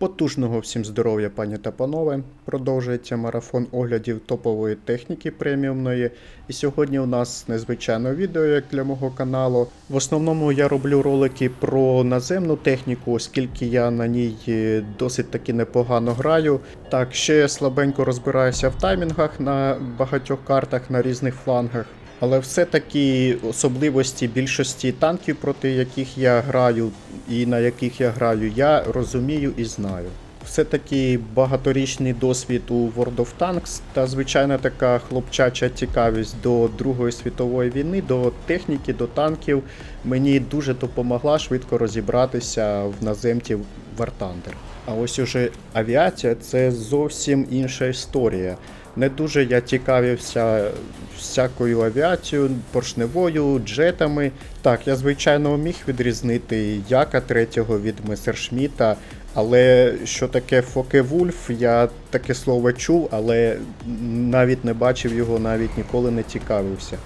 Потужного всім здоров'я, пані та панове. Продовжується марафон оглядів топової техніки преміумної. І сьогодні у нас незвичайне відео, як для мого каналу. В основному я роблю ролики про наземну техніку, оскільки я на ній е, досить таки непогано граю. Так, ще я слабенько розбираюся в таймінгах на багатьох картах на різних флангах. Але все-таки особливості більшості танків, проти яких я граю і на яких я граю, я розумію і знаю. Все-таки багаторічний досвід у World of Tanks та звичайна така хлопчача цікавість до Другої світової війни, до техніки, до танків мені дуже допомогла швидко розібратися в наземці War Thunder. А ось уже авіація це зовсім інша історія. Не дуже я цікавився всякою авіацією, поршневою, джетами. Так, я звичайно міг відрізнити Яка третього від Месершміта, але що таке Фоке Вульф, я таке слово чув, але навіть не бачив його, навіть ніколи не цікавився.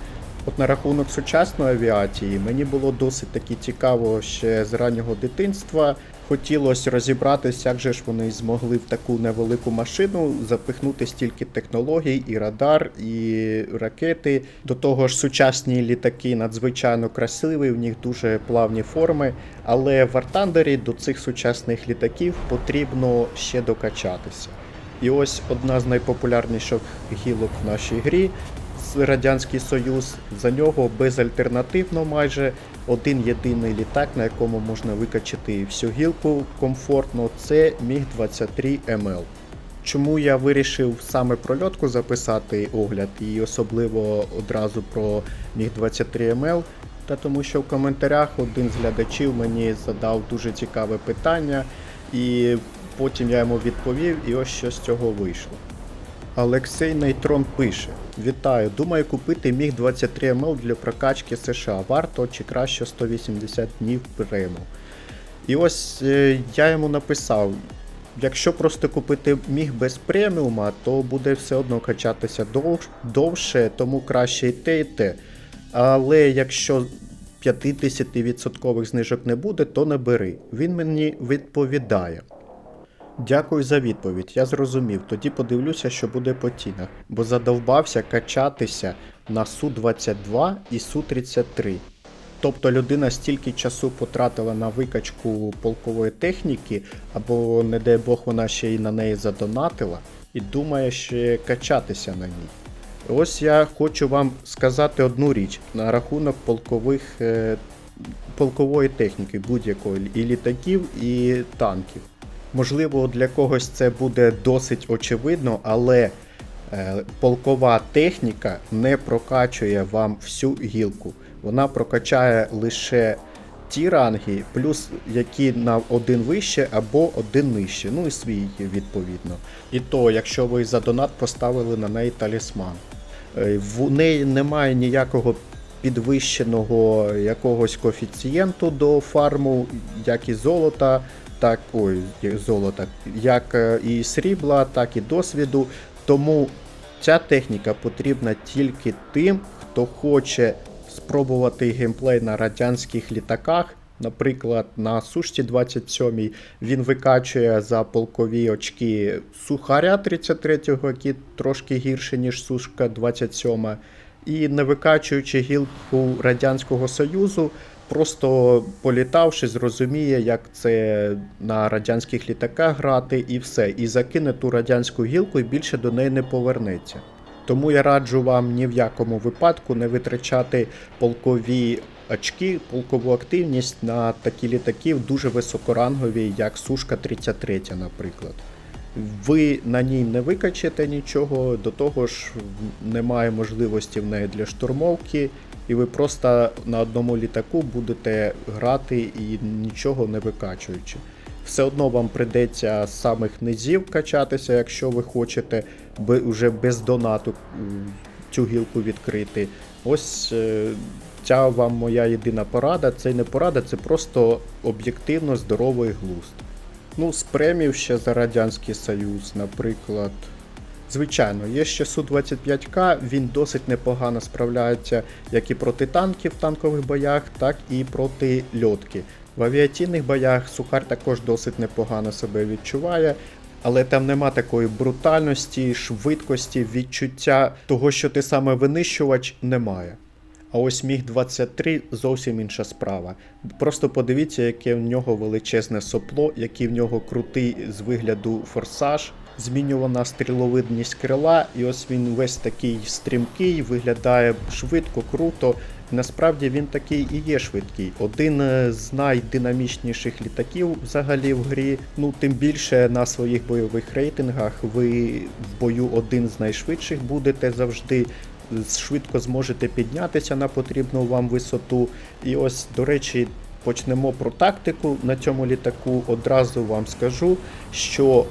От на рахунок сучасної авіації мені було досить таки цікаво ще з раннього дитинства. Хотілося розібратися, як же ж вони змогли в таку невелику машину запихнути стільки технологій, і радар, і ракети. До того ж, сучасні літаки надзвичайно красиві, в них дуже плавні форми. Але в Артандері до цих сучасних літаків потрібно ще докачатися. І ось одна з найпопулярніших гілок в нашій грі Радянський Союз. За нього безальтернативно майже один єдиний літак, на якому можна викачати всю гілку комфортно, це Міг-23 МЛ. Чому я вирішив саме про льотку записати огляд і особливо одразу про Міг-23 МЛ? Та тому що в коментарях один з глядачів мені задав дуже цікаве питання, і потім я йому відповів, і ось що з цього вийшло. Олексій Нейтрон пише: Вітаю! Думаю купити міг 23 МЛ для прокачки США. Варто чи краще 180 днів прему. І ось е, я йому написав: якщо просто купити міг без преміума, то буде все одно качатися довше, тому краще і те, і те. Але якщо 50% знижок не буде, то не бери. Він мені відповідає. Дякую за відповідь. Я зрозумів. Тоді подивлюся, що буде по цінах. Бо задовбався качатися на Су-22 і Су-33. Тобто людина стільки часу потратила на викачку полкової техніки, або, не дай Бог, вона ще й на неї задонатила, і думає ще качатися на ній. Ось я хочу вам сказати одну річ на рахунок полкових, е, полкової техніки будь-якої і літаків, і танків. Можливо, для когось це буде досить очевидно, але е, полкова техніка не прокачує вам всю гілку. Вона прокачає лише ті ранги, плюс які на один вище або один нижче. Ну і свій відповідно. І то, якщо ви за донат поставили на неї талісман. Е, В неї немає ніякого підвищеного якогось коефіцієнту до фарму, як і золота, так ой, золота, як е, і срібла, так і досвіду. Тому ця техніка потрібна тільки тим, хто хоче спробувати геймплей на радянських літаках. Наприклад, на Сушці 27 він викачує за полкові очки Сухаря 33-го, який трошки гірше, ніж Сушка 27. І не викачуючи гілку Радянського Союзу, просто політавши, зрозуміє, як це на радянських літаках грати, і все. І закине ту радянську гілку і більше до неї не повернеться. Тому я раджу вам ні в якому випадку не витрачати полкові очки, полкову активність на такі літаки дуже високорангові, як Сушка 33, наприклад. Ви на ній не викачете нічого, до того ж немає можливості в неї для штурмовки, і ви просто на одному літаку будете грати і нічого не викачуючи. Все одно вам придеться з самих низів качатися, якщо ви хочете вже без донату цю гілку відкрити. Ось е, ця вам моя єдина порада. Це не порада, це просто об'єктивно здоровий глузд. Ну, з премів ще за Радянський Союз, наприклад. Звичайно, є ще Су-25К, він досить непогано справляється як і проти танків в танкових боях, так і проти льотки. В авіаційних боях сухар також досить непогано себе відчуває, але там нема такої брутальності, швидкості, відчуття того, що ти саме винищувач, немає. А ось міг 23 зовсім інша справа. Просто подивіться, яке в нього величезне сопло, який в нього крутий з вигляду форсаж, змінювана стріловидність крила, і ось він весь такий стрімкий, виглядає швидко, круто. Насправді він такий і є швидкий. Один е, з найдинамічніших літаків взагалі в грі. Ну тим більше на своїх бойових рейтингах ви в бою один з найшвидших будете завжди. Швидко зможете піднятися на потрібну вам висоту. І ось, до речі, почнемо про тактику на цьому літаку. Одразу вам скажу, що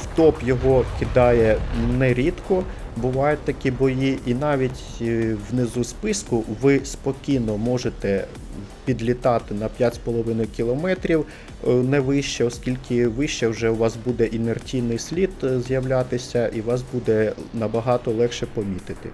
в топ його кидає нерідко. Бувають такі бої, і навіть е, внизу списку ви спокійно можете підлітати на 5,5 кілометрів е, не вище, оскільки вище вже у вас буде інерційний слід е, з'являтися, і вас буде набагато легше помітити.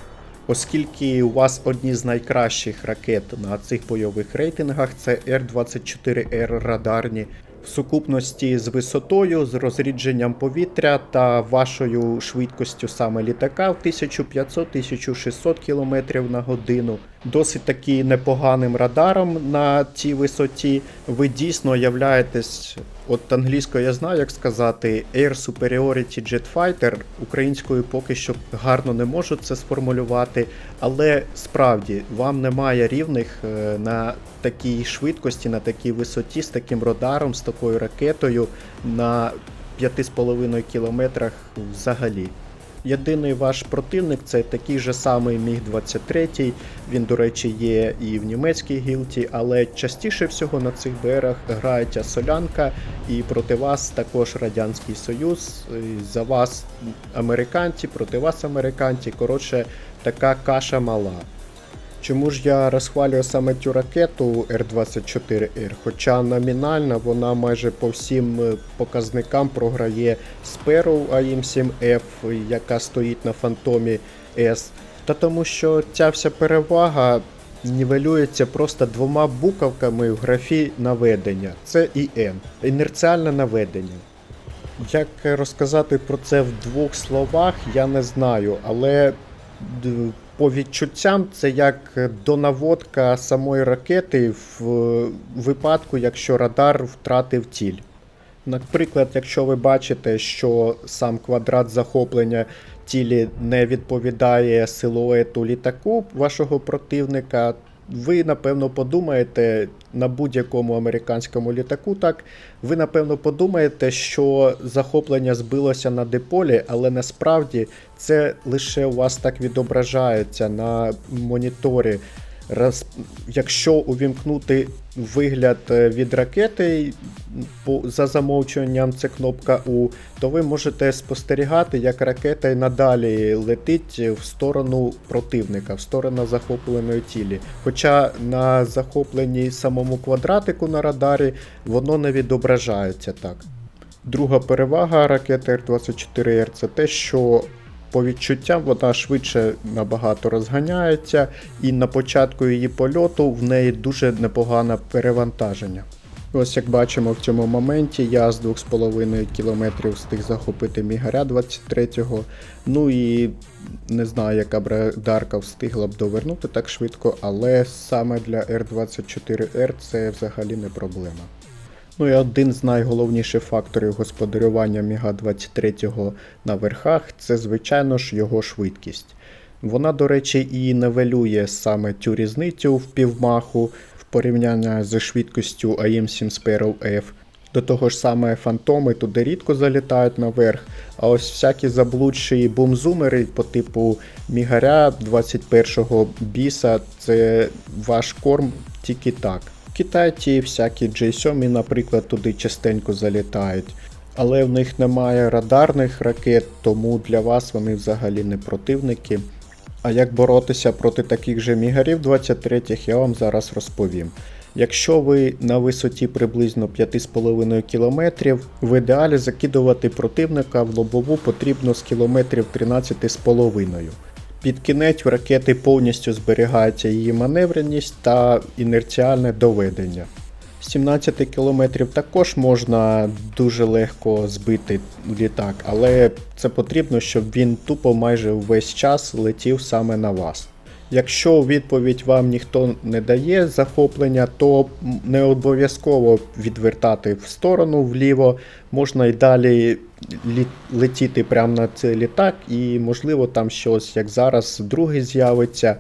Оскільки у вас одні з найкращих ракет на цих бойових рейтингах, це Р-24Р радарні. В сукупності з висотою, з розрідженням повітря та вашою швидкістю саме літака в 1500-1600 км на годину. Досить таки непоганим радаром на цій висоті. Ви дійсно являєтесь, от англійською я знаю, як сказати, Air Superiority Jet Fighter. Українською поки що гарно не можу це сформулювати, але справді вам немає рівних е, на такій швидкості, на такій висоті, з таким радаром, з такою ракетою на 5,5 кілометрах взагалі. Єдиний ваш противник це такий же самий Міг-23. Він, до речі, є і в німецькій гілті, але частіше всього на цих БРах грається солянка, і проти вас також Радянський Союз. За вас американці, проти вас американці. Коротше, така каша мала. Чому ж я розхвалюю саме цю ракету Р-24Р? Хоча номінально вона майже по всім е, показникам програє Sparrow AIM-7F, яка стоїть на Фантомі S. Та тому що ця вся перевага нівелюється просто двома буковками в графі наведення. Це ІН. Інерціальне наведення. Як розказати про це в двох словах, я не знаю, але по відчуттям це як донаводка самої ракети в випадку, якщо радар втратив ціль. Наприклад, якщо ви бачите, що сам квадрат захоплення тілі не відповідає силуету літаку вашого противника, ви напевно подумаєте на будь-якому американському літаку, так ви напевно подумаєте, що захоплення збилося на диполі, але насправді це лише у вас так відображається на моніторі. Якщо увімкнути вигляд е, від ракети за замовчуванням це кнопка У, то ви можете спостерігати, як ракета надалі летить в сторону противника, в сторону захопленої цілі. Хоча на захопленій самому квадратику на радарі воно не відображається так. Друга перевага ракети Р-24Р це те, що по відчуттям вона швидше набагато розганяється, і на початку її польоту в неї дуже непогане перевантаження. Ось як бачимо в цьому моменті, я з 2,5 км встиг захопити Мігаря 23-го. Ну і не знаю, яка б дарка встигла б довернути так швидко, але саме для R24R це взагалі не проблема. Ну і один з найголовніших факторів господарювання Міга 23 на верхах це, звичайно ж, його швидкість. Вона, до речі, і невелює саме цю різницю в півмаху в порівнянні зі швидкістю AIM-7 Sparrow F. До того ж саме фантоми туди рідко залітають наверх, а ось всякі заблудші бумзумери по типу Мігаря 21-го біса це ваш корм тільки так. Китайці всякі J7, наприклад, туди частенько залітають. Але в них немає радарних ракет, тому для вас вони взагалі не противники. А як боротися проти таких же мігарів 23-х, я вам зараз розповім. Якщо ви на висоті приблизно 5,5 км, в ідеалі закидувати противника в лобову потрібно з кілометрів 13,5 під кінець у ракети повністю зберігається її маневреність та інерціальне доведення. 17 кілометрів також можна дуже легко збити літак, але це потрібно, щоб він тупо майже весь час летів саме на вас. Якщо відповідь вам ніхто не дає захоплення, то не обов'язково відвертати в сторону вліво, можна й далі летіти прямо на цей літак, і можливо там щось, як зараз, другий з'явиться.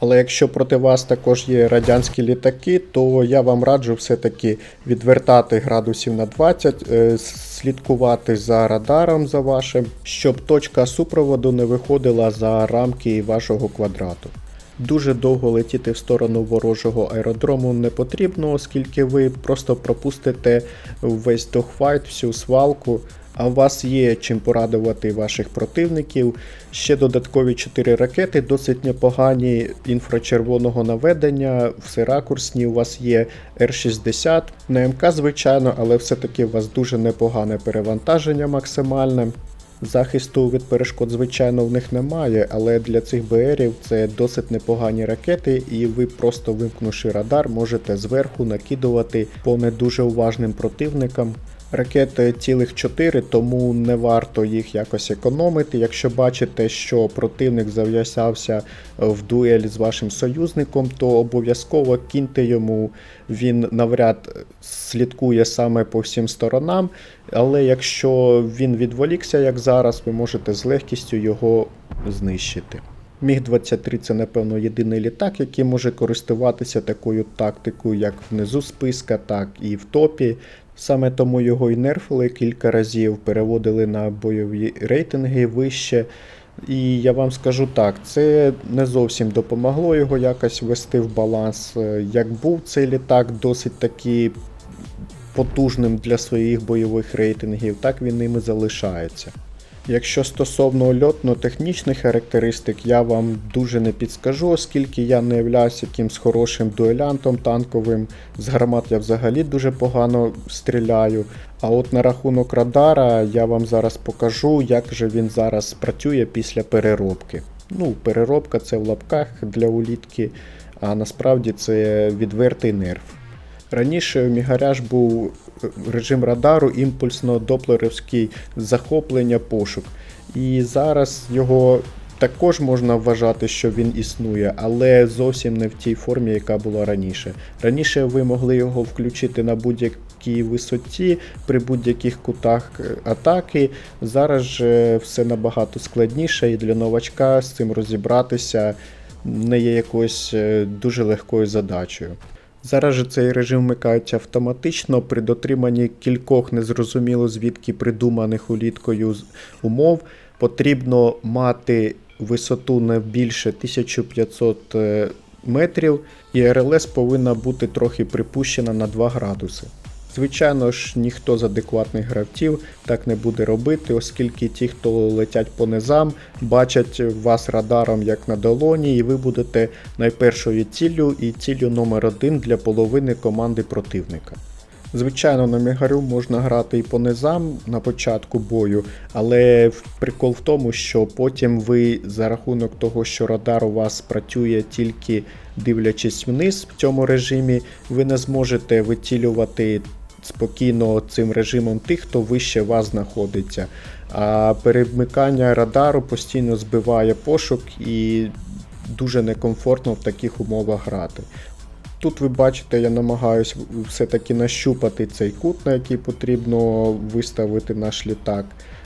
Але якщо проти вас також є радянські літаки, то я вам раджу все-таки відвертати градусів на 20, е, слідкувати за радаром за вашим, щоб точка супроводу не виходила за рамки вашого квадрату. Дуже довго летіти в сторону ворожого аеродрому не потрібно, оскільки ви просто пропустите весь догфайт, всю свалку. А у вас є чим порадувати ваших противників. Ще додаткові 4 ракети, досить непогані інфрачервоного наведення, всеракурсні. У вас є Р-60, на МК, звичайно, але все-таки у вас дуже непогане перевантаження максимальне. Захисту від перешкод, звичайно, в них немає, але для цих БРів це досить непогані ракети, і ви просто вимкнувши радар, можете зверху накидувати по не дуже уважним противникам. Ракети цілих 4, тому не варто їх якось економити. Якщо бачите, що противник зав'язався в дуель з вашим союзником, то обов'язково кіньте йому, він навряд слідкує саме по всім сторонам. Але якщо він відволікся, як зараз, ви можете з легкістю його знищити. Міг-23 це, напевно, єдиний літак, який може користуватися такою тактикою, як внизу списка, так і в топі. Саме тому його і нерфили кілька разів, переводили на бойові рейтинги вище. І я вам скажу так, це не зовсім допомогло його якось ввести в баланс. Як був цей літак досить таки потужним для своїх бойових рейтингів, так він ними залишається. Якщо стосовно льотно-технічних характеристик, я вам дуже не підскажу, оскільки я не являюся якимсь хорошим дуелянтом танковим. З гармат я взагалі дуже погано стріляю. А от на рахунок радара я вам зараз покажу, як же він зараз працює після переробки. Ну, переробка це в лапках для улітки, а насправді це відвертий нерв. Раніше у Мігаря був е, режим радару імпульсно-доплерівський захоплення пошук. І зараз його також можна вважати, що він існує, але зовсім не в тій формі, яка була раніше. Раніше ви могли його включити на будь-якій висоті, при будь-яких кутах е, атаки. Зараз же все набагато складніше, і для новачка з цим розібратися не є якоюсь е, дуже легкою задачею. Зараз же цей режим вмикається автоматично при дотриманні кількох незрозуміло звідки придуманих уліткою умов. Потрібно мати висоту не більше 1500 е, метрів, і РЛС повинна бути трохи припущена на 2 градуси. Звичайно ж, ніхто з адекватних гравців так не буде робити, оскільки ті, хто летять по низам, бачать вас радаром як на долоні, і ви будете найпершою ціллю і ціллю номер один для половини команди противника. Звичайно, на Мегарю можна грати і по низам на початку бою, але прикол в тому, що потім ви за рахунок того, що радар у вас працює тільки дивлячись вниз в цьому режимі, ви не зможете вицілювати спокійно цим режимом тих, хто вище вас знаходиться. А перемикання радару постійно збиває пошук і дуже некомфортно в таких умовах грати. Тут ви бачите, я намагаюся все-таки нащупати цей кут, на який потрібно виставити наш літак.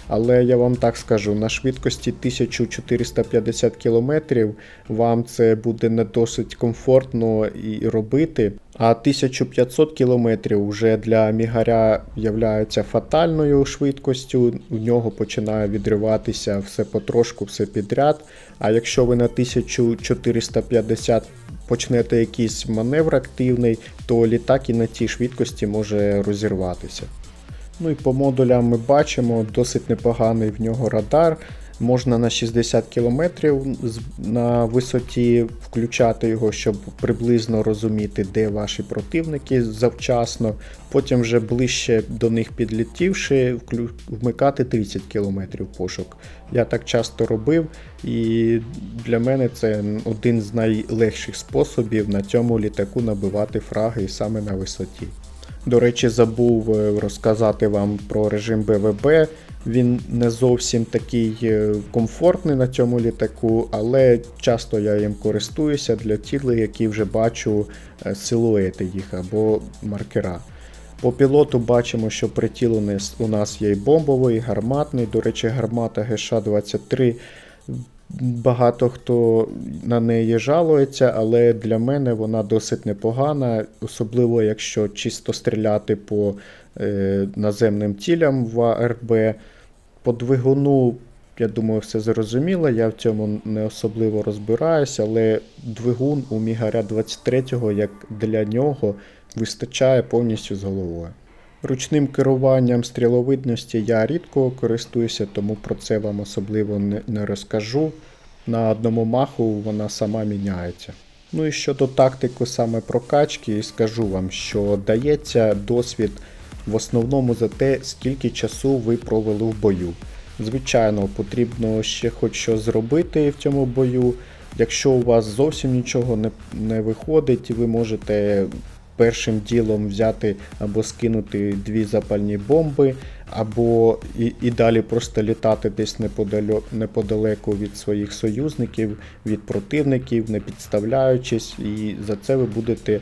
Але я вам так скажу, на швидкості 1450 км вам це буде не досить комфортно і робити. А 1500 км вже для мігаря являється фатальною швидкістю, у нього починає відриватися все потрошку, все підряд. А якщо ви на 1450 почнете якийсь маневр активний, то літак і на цій швидкості може розірватися. Ну і по модулям ми бачимо досить непоганий в нього радар. Можна на 60 км на висоті включати його, щоб приблизно розуміти, де ваші противники завчасно. Потім вже ближче до них підлетівши, вклю- вмикати 30 км пошук. Я так часто робив, і для мене це один з найлегших способів на цьому літаку набивати фраги саме на висоті. До речі, забув е, розказати вам про режим БВБ. Він не зовсім такий е, комфортний на цьому літаку, але часто я їм користуюся для цілей, які вже бачу е, силуети їх або маркера. По пілоту бачимо, що притіл у нас є і бомбовий, і гарматний. До речі, гармата ГШ-23. Багато хто на неї жалується, але для мене вона досить непогана, особливо якщо чисто стріляти по е, наземним цілям в АРБ. По двигуну, я думаю, все зрозуміло, я в цьому не особливо розбираюся, але двигун у Мігаря 23, як для нього, вистачає повністю з головою. Ручним керуванням стріловидності я рідко користуюся, тому про це вам особливо не, розкажу. На одному маху вона сама міняється. Ну і щодо тактику саме прокачки, скажу вам, що дається досвід в основному за те, скільки часу ви провели в бою. Звичайно, потрібно ще хоч щось зробити в цьому бою. Якщо у вас зовсім нічого не, не виходить, ви можете першим ділом взяти або скинути дві запальні бомби, або і, і далі просто літати десь неподалеку від своїх союзників, від противників, не підставляючись, і за це ви будете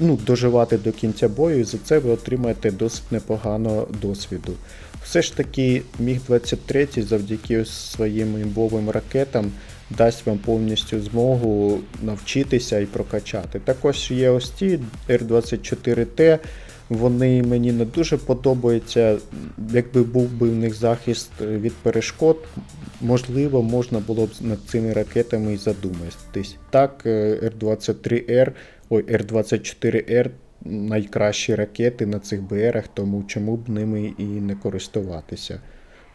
ну, доживати до кінця бою, і за це ви отримаєте досить непогано досвіду. Все ж таки, Міг-23 завдяки своїм імбовим ракетам дасть вам повністю змогу навчитися і прокачати. Також є ось ті Р-24Т, вони мені не дуже подобаються. Якби був би в них захист від перешкод, можливо, можна було б над цими ракетами і задуматись. Так, е, Р-23Р, ой, Р-24Р найкращі ракети на цих БРах, тому чому б ними і не користуватися.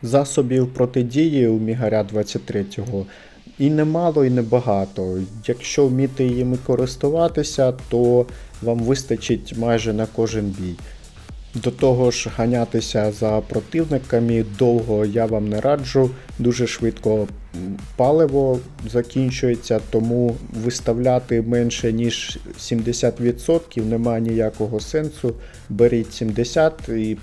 Засобів протидії у Мігаря 23-го і немало, і небагато. Якщо вміти їми користуватися, то вам вистачить майже на кожен бій. До того ж, ганятися за противниками довго я вам не раджу. Дуже швидко паливо закінчується, тому виставляти менше ніж 70% немає ніякого сенсу. Беріть 70 і,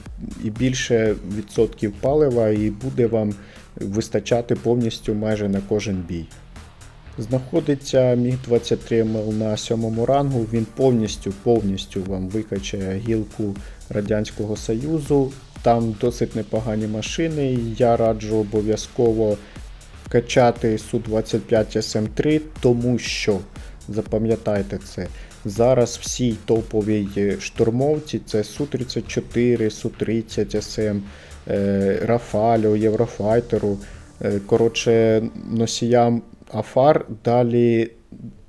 і більше відсотків палива, і буде вам вистачати повністю майже на кожен бій. Знаходиться Міг-23 МЛ на сьомому рангу, він повністю повністю вам викачає гілку Радянського Союзу. Там досить непогані машини. Я раджу обов'язково качати Су-25 СМ3, тому що, запам'ятайте це, зараз всі топові е, штурмовці це Су-34, Су-30 СМ, Рафалю, Єврофайтеру. Е, Коротше, носіям Афар далі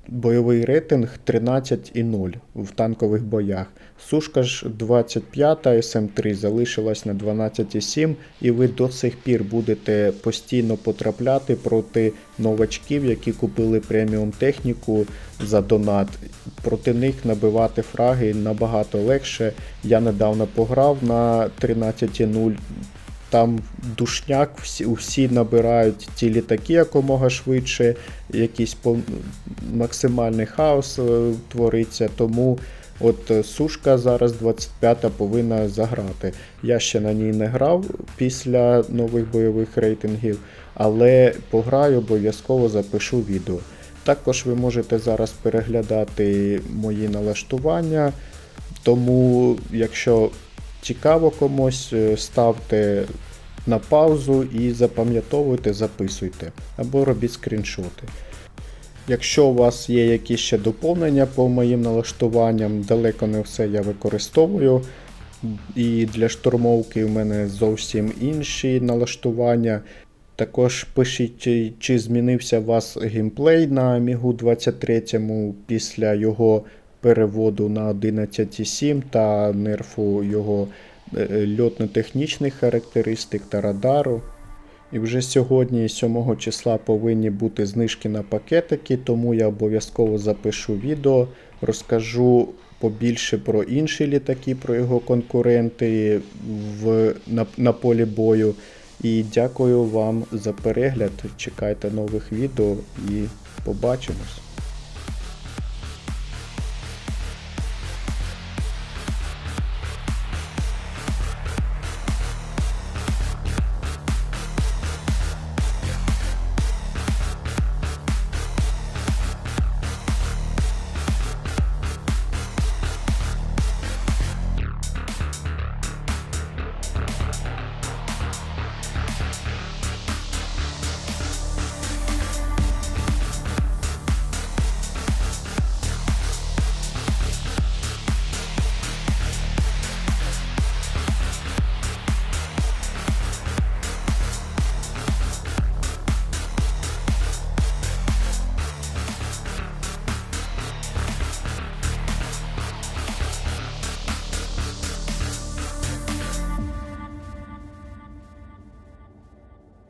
бойовий рейтинг 13,0 в танкових боях. Сушка ж 25 СМ3 залишилась на 12,7, і ви до сих пір будете постійно потрапляти проти новачків, які купили преміум техніку за донат. Проти них набивати фраги набагато легше. Я недавно пограв на 13,0 там душняк, всі, усі набирають ті літаки якомога швидше, якийсь максимальний хаос е, твориться. Тому от е, сушка зараз 25-та повинна заграти. Я ще на ній не грав після нових бойових рейтингів, але пограю, обов'язково запишу відео. Також ви можете зараз переглядати мої налаштування. Тому, якщо цікаво комусь, е, ставте на паузу і запам'ятовуйте, записуйте або робіть скріншоти. Якщо у вас є якісь ще доповнення по моїм налаштуванням, далеко не все я використовую. І для штурмовки в мене зовсім інші налаштування. Також пишіть, чи, змінився у вас геймплей на Мігу 23 після його переводу на 11.7 та нерфу його е, льотно-технічних характеристик та радару. І вже сьогодні, 7 числа, повинні бути знижки на пакетики, тому я обов'язково запишу відео, розкажу побільше про інші літаки, про його конкуренти в, на, на полі бою. І дякую вам за перегляд. Чекайте нових відео і побачимось.